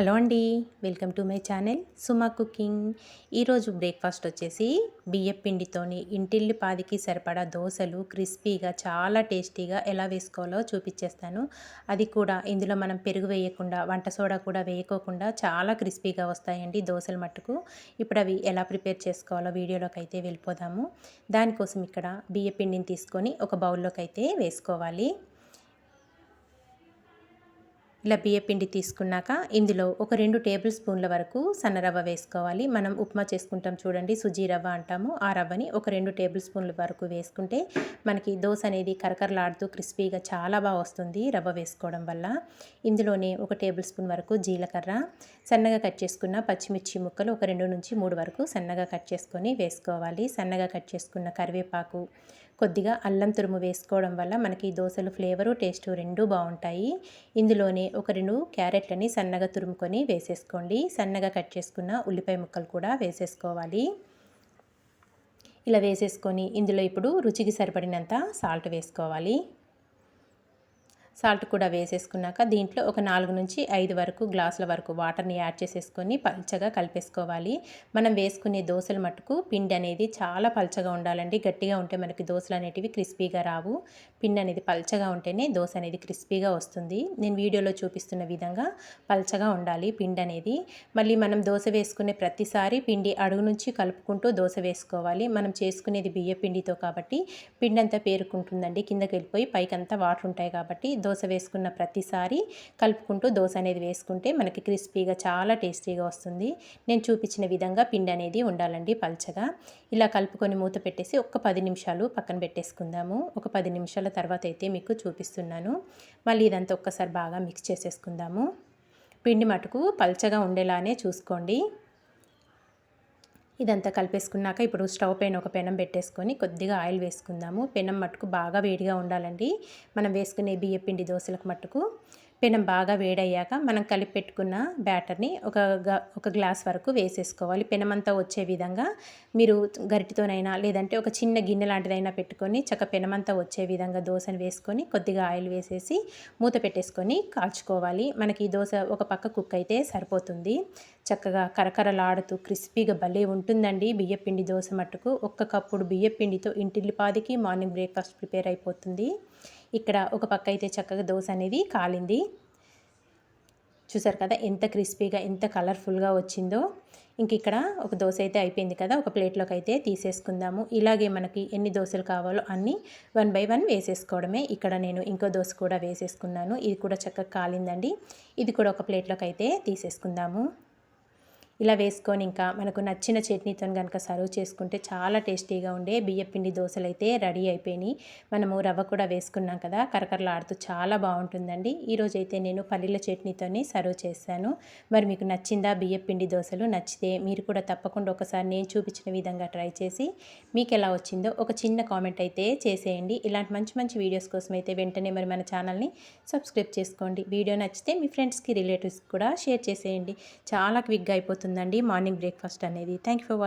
Hello అండి welcome to my channel Suma cooking. ఈరోజు breakfast వచ్చేసి బియ్యం పిండితోని ఇంటిల్లి పాదికి సరిపడా దోశలు క్రిస్పీగా చాలా టేస్టీగా ఎలా వేసుకోవాలో చూపించేస్తాను అది కూడా ఇందులో మనం పెరుగు వేయకుండా వంట సోడా కూడా వేయకోకుండా చాలా క్రిస్పీగా వస్తాయండి దోశలు మట్టుకు. ఇప్పుడు అవి ఎలా ప్రిపేర్ చేసుకోవాలో వీడియోలోకి అయితే వెళ్ళిపోదాము. దానికోసం ఇక్కడ బియ్య పిండిని తీసుకొని ఒక బౌల్లోకి అయితే వేసుకోవాలి. ఇలా బియ్యపిండి తీసుకున్నాక ఇందులో ఒక రెండు టేబుల్ స్పూన్ల వరకు సన్న రవ్వ వేసుకోవాలి. మనం ఉప్మా చేసుకుంటాం చూడండి సుజీ రవ్వ అంటాము. ఆ రవ్వని ఒక రెండు టేబుల్ స్పూన్ల వరకు వేసుకుంటే మనకి దోశ అనేది కరకరలాడుతూ క్రిస్పీగా చాలా బాగా వస్తుంది రవ్వ వేసుకోవడం వల్ల. ఇందులోనే ఒక టేబుల్ స్పూన్ వరకు జీలకర్ర సన్నగా కట్ చేసుకున్న పచ్చిమిర్చి ముక్కలు ఒక రెండు నుంచి మూడు వరకు సన్నగా కట్ చేసుకొని వేసుకోవాలి. సన్నగా కట్ చేసుకున్న కరివేపాకు కొద్దిగా అల్లం తురుము వేసుకోవడం వల్ల మనకి దోశలు ఫ్లేవరు టేస్ట్ రెండూ బాగుంటాయి. ఇందులోనే ఒక రెండు క్యారెట్లని సన్నగా తురుముకొని వేసేసుకోండి. సన్నగా కట్ చేసుకున్న ఉల్లిపాయ ముక్కలు కూడా వేసేసుకోవాలి. ఇలా వేసేసుకొని ఇందులో ఇప్పుడు రుచికి సరిపడినంత సాల్ట్ వేసుకోవాలి. సాల్ట్ కూడా వేసేసుకున్నాక దీంట్లో ఒక నాలుగు నుంచి ఐదు వరకు గ్లాసుల వరకు వాటర్ని యాడ్ చేసేసుకొని పల్చగా కలిపేసుకోవాలి. మనం వేసుకునే దోశల మటుకు పిండి అనేది చాలా పల్చగా ఉండాలండి. గట్టిగా ఉంటే మనకి దోశలు అనేటివి క్రిస్పీగా రావు. పిండి అనేది పల్చగా ఉంటేనే దోశ అనేది క్రిస్పీగా వస్తుంది. నేను వీడియోలో చూపిస్తున్న విధంగా పల్చగా ఉండాలి పిండి అనేది మళ్ళీ మనం దోశ వేసుకునే ప్రతిసారి పిండి అడుగు నుంచి కలుపుకుంటూ దోశ వేసుకోవాలి. మనం చేసుకునేది బియ్య పిండితో కాబట్టి పిండి అంతా పేరుకుంటుందండి. కిందకి వెళ్ళిపోయి పైకంతా వాటర్ ఉంటాయి కాబట్టి దోశ వేసుకున్న ప్రతిసారి కలుపుకుంటూ దోశ అనేది వేసుకుంటే మనకి క్రిస్పీగా చాలా టేస్టీగా వస్తుంది. నేను చూపించిన విధంగా పిండి అనేది ఉండాలండి పల్చగా. ఇలా కలుపుకొని మూత పెట్టేసి ఒక పది నిమిషాలు పక్కన పెట్టేసుకుందాము. ఒక పది నిమిషాల తర్వాత అయితే మీకు చూపిస్తున్నాను. మళ్ళీ ఇదంతా ఒక్కసారి బాగా మిక్స్ చేసేసుకుందాము. పిండి మటుకు పల్చగా ఉండేలానే చూసుకోండి. ఇదంతా కలిపేసుకున్నాక ఇప్పుడు స్టవ్ పైన ఒక పెనం పెట్టేసుకొని కొద్దిగా ఆయిల్ వేసుకుందాము. పెనం మట్టుకు బాగా వేడిగా ఉండాలండి. మనం వేసుకునే బియ్య పిండి దోశలకు మట్టుకు పెనం బాగా వేడయ్యాక మనం కలిపి పెట్టుకున్న బ్యాటర్ని ఒక ఒక గ్లాస్ వరకు వేసేసుకోవాలి. పెనమంతా వచ్చే విధంగా మీరు గరిటితోనైనా లేదంటే ఒక చిన్న గిన్నె లాంటిదైనా పెట్టుకొని చక్క పెనమంతా వచ్చే విధంగా దోశను వేసుకొని కొద్దిగా ఆయిల్ వేసేసి మూత పెట్టేసుకొని కాల్చుకోవాలి. మనకి ఈ దోశ ఒక పక్క కుక్ అయితే సరిపోతుంది. చక్కగా కరకరలాడుతూ క్రిస్పీగా భలే ఉంటుందండి బియ్యపిండి దోశ మట్టుకు. ఒక్క కప్పుడు బియ్యపిండితో ఇంటిల్లిపాదికి మార్నింగ్ బ్రేక్ఫాస్ట్ ప్రిపేర్ అయిపోతుంది. ఇక్కడ ఒక పక్క అయితే చక్కగా దోశ అనేది కాలింది. చూసారు కదా ఎంత క్రిస్పీగా ఎంత కలర్ఫుల్గా వచ్చిందో. ఇంక ఇక్కడ ఒక దోశ అయితే అయిపోయింది కదా ఒక ప్లేట్లోకి అయితే తీసేసుకుందాము. ఇలాగే మనకి ఎన్ని దోశలు కావాలో అన్నీ వన్ బై వన్ వేసేసుకోవడమే. ఇక్కడ నేను ఇంకో దోశ కూడా వేసేసుకున్నాను. ఇది కూడా చక్కగా కాలిందండి. ఇది కూడా ఒక ప్లేట్లోకి అయితే తీసేసుకుందాము. ఇలా వేసుకొని ఇంకా మనకు నచ్చిన చట్నీతో కనుక సర్వ్ చేసుకుంటే చాలా టేస్టీగా ఉండే బియ్యపిండి దోశలు అయితే రెడీ అయిపోయినాయి. మనము రవ్వ కూడా వేసుకున్నాం కదా కరకరలాడుతూ చాలా బాగుంటుందండి. ఈరోజు అయితే నేను పల్లీల చట్నీతోనే సర్వ్ చేశాను. మరి మీకు నచ్చిందా బియ్యపిండి దోశలు? నచ్చితే మీరు కూడా తప్పకుండా ఒకసారి నేను చూపించిన విధంగా ట్రై చేసి మీకు ఎలా వచ్చిందో ఒక చిన్న కామెంట్ అయితే చేసేయండి. ఇలాంటి మంచి మంచి వీడియోస్ కోసం అయితే వెంటనే మరి మన ఛానల్ని సబ్స్క్రైబ్ చేసుకోండి. వీడియో నచ్చితే మీ ఫ్రెండ్స్కి రిలేటివ్స్కి కూడా షేర్ చేసేయండి. చాలా క్విక్గా అయిపోతుంది. అవుతుందండి. మార్నింగ్ బ్రేక్ఫాస్ట్ అనేది. Thank you for